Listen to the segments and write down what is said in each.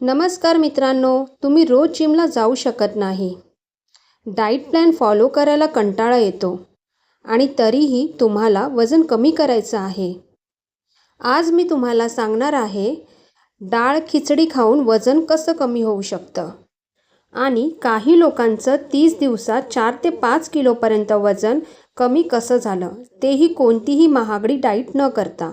नमस्कार मित्रांनो तुम्ही रोज जिमला जाऊ शकत नाही. डाईट प्लॅन फॉलो करायला कंटाळा येतो आणि तरीही तुम्हाला वजन कमी करायचं आहे. आज मी तुम्हाला सांगणार आहे डाळ खिचडी खाऊन वजन कसं कमी होऊ शकतं. आणि काही लोकांचं तीस दिवसात चार ते पाच किलोपर्यंत वजन कमी कसं झालं तेही कोणतीही महागडी डाईट न करता.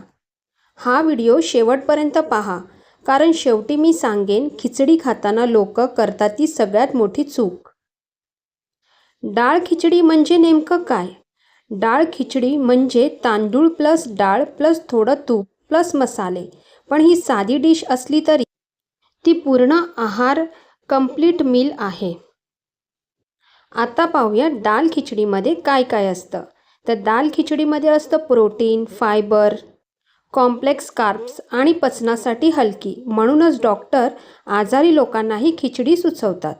हा व्हिडिओ शेवटपर्यंत पहा. कारण शेवटी मी सांगेन खिचडी खाताना लोक करतात ती सगळ्यात मोठी चूक. डाळ खिचडी म्हणजे नेमकं काय? डाळ खिचडी म्हणजे तांदूळ प्लस डाळ प्लस थोडं तूप प्लस मसाले. पण ही साधी डिश असली तरी ती पूर्ण आहार कंप्लीट मील आहे. आता पाहूया डाळ खिचडीमध्ये काय काय असतं. तर दाल खिचडीमध्ये असतं प्रोटीन फायबर कॉम्प्लेक्स कार्ब्स आणि पचनासाठी हलकी म्हणूनच डॉक्टर आजारी लोकांनाही खिचडी सुचवतात.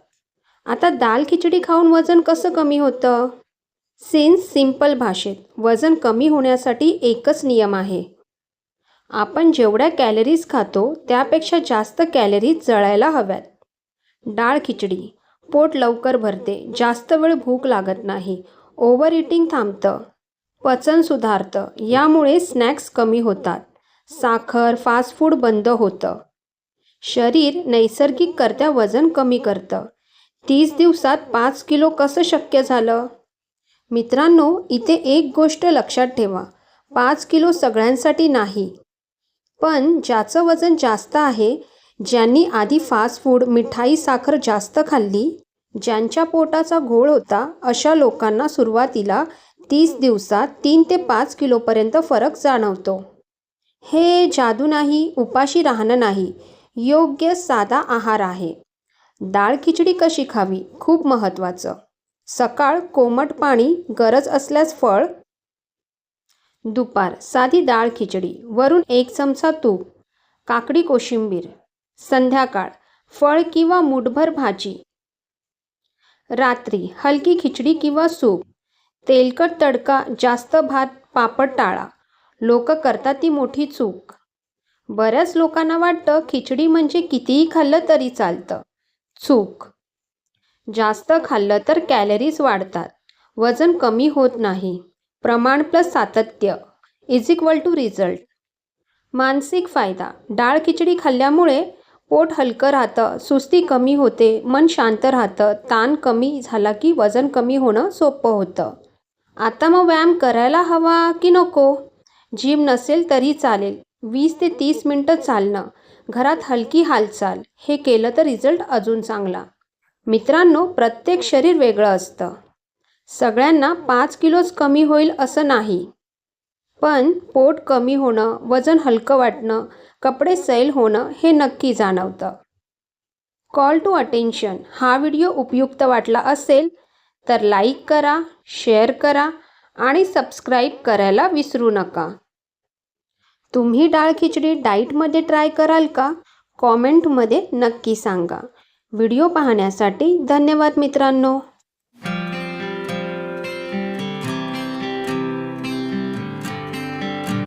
आता दाल खिचडी खाऊन वजन कसं कमी होतं? सेन्स सिंपल भाषेत वजन कमी होण्यासाठी एकच नियम आहे. आपण जेवढ्या कॅलरीज खातो त्यापेक्षा जास्त कॅलरीज जळायला हव्यात. डाळ खिचडी पोट लवकर भरते जास्त वेळ भूक लागत नाही ओव्हर इटिंग थांबतं. पचन सुधारतं. यामुळे स्नॅक्स कमी होतात. साखर फास्ट फूड बंद होतं. शरीर नैसर्गिककरत्या वजन कमी करतं. तीस दिवसात पाच किलो कसं शक्य झालं? मित्रांनो इथे एक गोष्ट लक्षात ठेवा. पाच किलो सगळ्यांसाठी नाही. पण ज्याचं वजन जास्त आहे ज्यांनी आधी फास्ट फूड मिठाई साखर जास्त खाल्ली ज्यांच्या पोटाचा घोळ होता अशा लोकांना सुरुवातीला तीस दिवसात तीन ते पाच किलोपर्यंत फरक जाणवतो. हे जादू नाही उपाशी राहणं नाही योग्य साधा आहार आहे. डाळ खिचडी कशी खावी? खूप महत्त्वाचं. सकाळ कोमट पाणी गरज असल्यास फळ. दुपार साधी डाळ खिचडी वरून एक चमचा तूप काकडी कोशिंबीर संध्याकाळ फळ किंवा मुठभर भाजी. रात्री हलकी खिचडी किंवा सूप. तेलकट तडका जास्त भात पापड टाळा. लोक करतात ती मोठी चूक. बऱ्याच लोकांना वाटतं खिचडी म्हणजे कितीही खाल्लं तरी चालतं. चूक. जास्त खाल्लं तर कॅलरीज वाढतात. वजन कमी होत नाही. प्रमाण प्लस सातत्य. Is equal to result. मानसिक फायदा. डाळ खिचडी खाल्ल्यामुळे पोट हलकं राहतं सुस्ती कमी होते मन शांत राहतं ताण कमी झाला की वजन कमी होणं सोपं होतं. आता मग व्यायाम करायला हवा की नको? जिम नसेल तरी चालेल. वीस ते तीस मिनटं चालणं. घरात हलकी हालचाल. हे केलं तर रिझल्ट अजून चांगला. मित्रांनो प्रत्येक शरीर वेगळं असतं. सगळ्यांना पाच किलोच कमी होईल असं नाही. पण पोट कमी होणं वजन हलकं वाटणं कपडे सैल होणं हे नक्की जाणवतं. कॉल टू अटेन्शन हा व्हिडिओ उपयुक्त वाटला असेल तर लाईक करा शेअर करा आणि सबस्क्राईब करायला विसरू नका. तुम्ही डाळ खिचडी डाईटमध्ये ट्राय कराल का? कॉमेंटमध्ये नक्की सांगा. व्हिडिओ पाहण्यासाठी धन्यवाद मित्रांनो.